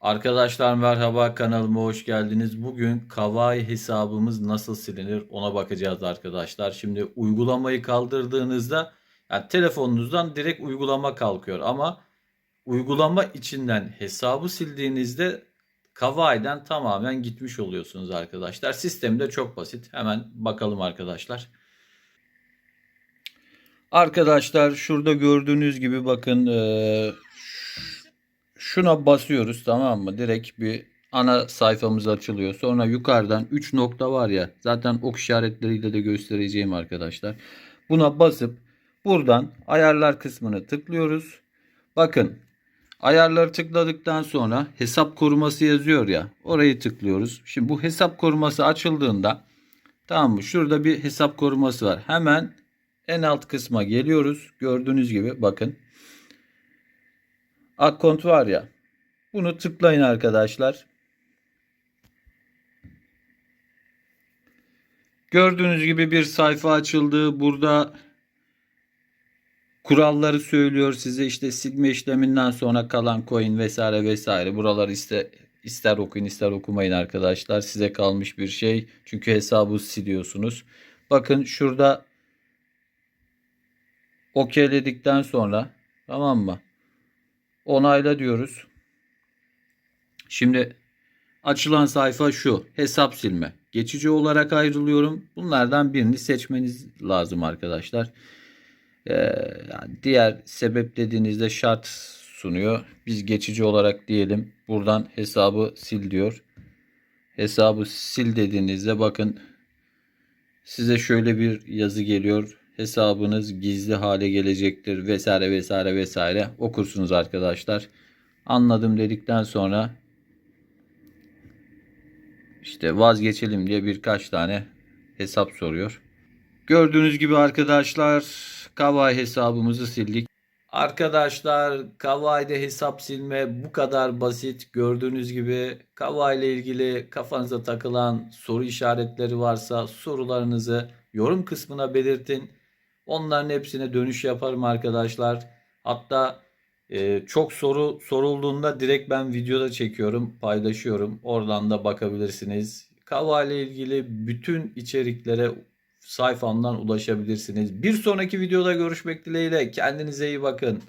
Arkadaşlar merhaba kanalıma hoş geldiniz. Bugün Kawaii hesabımız nasıl silinir ona bakacağız arkadaşlar. Şimdi uygulamayı kaldırdığınızda yani telefonunuzdan direkt uygulama kalkıyor ama uygulama içinden hesabı sildiğinizde Kawaii'den tamamen gitmiş oluyorsunuz arkadaşlar. Sistem de çok basit. Hemen bakalım arkadaşlar. Arkadaşlar şurada gördüğünüz gibi bakın şuna basıyoruz tamam mı? Direkt bir ana sayfamız açılıyor. Sonra yukarıdan 3 nokta var ya zaten ok işaretleriyle de göstereceğim arkadaşlar. Buna basıp buradan ayarlar kısmını tıklıyoruz. Bakın ayarları tıkladıktan sonra hesap koruması yazıyor ya orayı tıklıyoruz. Şimdi bu hesap koruması açıldığında tamam mı? Şurada bir hesap koruması var. Hemen en alt kısma geliyoruz. Gördüğünüz gibi bakın. Akkont var ya. Bunu tıklayın arkadaşlar. Gördüğünüz gibi bir sayfa açıldı. Burada kuralları söylüyor size işte silme işleminden sonra kalan coin vesaire vesaire. Buraları ister, ister okuyun ister okumayın arkadaşlar. Size kalmış bir şey. Çünkü hesabı siliyorsunuz. Bakın şurada okeyledikten sonra tamam mı? Onayla diyoruz. Şimdi açılan sayfa şu. Hesap silme. Geçici olarak ayrılıyorum. Bunlardan birini seçmeniz lazım arkadaşlar. Ee, diğer sebep dediğinizde şart sunuyor. Biz geçici olarak diyelim. Buradan hesabı sil diyor. Hesabı sil dediğinizde bakın size şöyle bir yazı geliyor. Hesabınız gizli hale gelecektir vesaire vesaire vesaire okursunuz arkadaşlar. Anladım dedikten sonra işte vazgeçelim diye birkaç tane hesap soruyor. Gördüğünüz gibi arkadaşlar Kawaii hesabımızı sildik. Arkadaşlar Kawaii'de hesap silme bu kadar basit. Gördüğünüz gibi Kawaii ile ilgili kafanıza takılan soru işaretleri varsa sorularınızı yorum kısmına belirtin. Onların hepsine dönüş yaparım arkadaşlar. Hatta e, çok soru sorulduğunda direkt ben videoda çekiyorum, paylaşıyorum. Oradan da bakabilirsiniz. Kawaii ile ilgili bütün içeriklere sayfamdan ulaşabilirsiniz. Bir sonraki videoda görüşmek dileğiyle. Kendinize iyi bakın.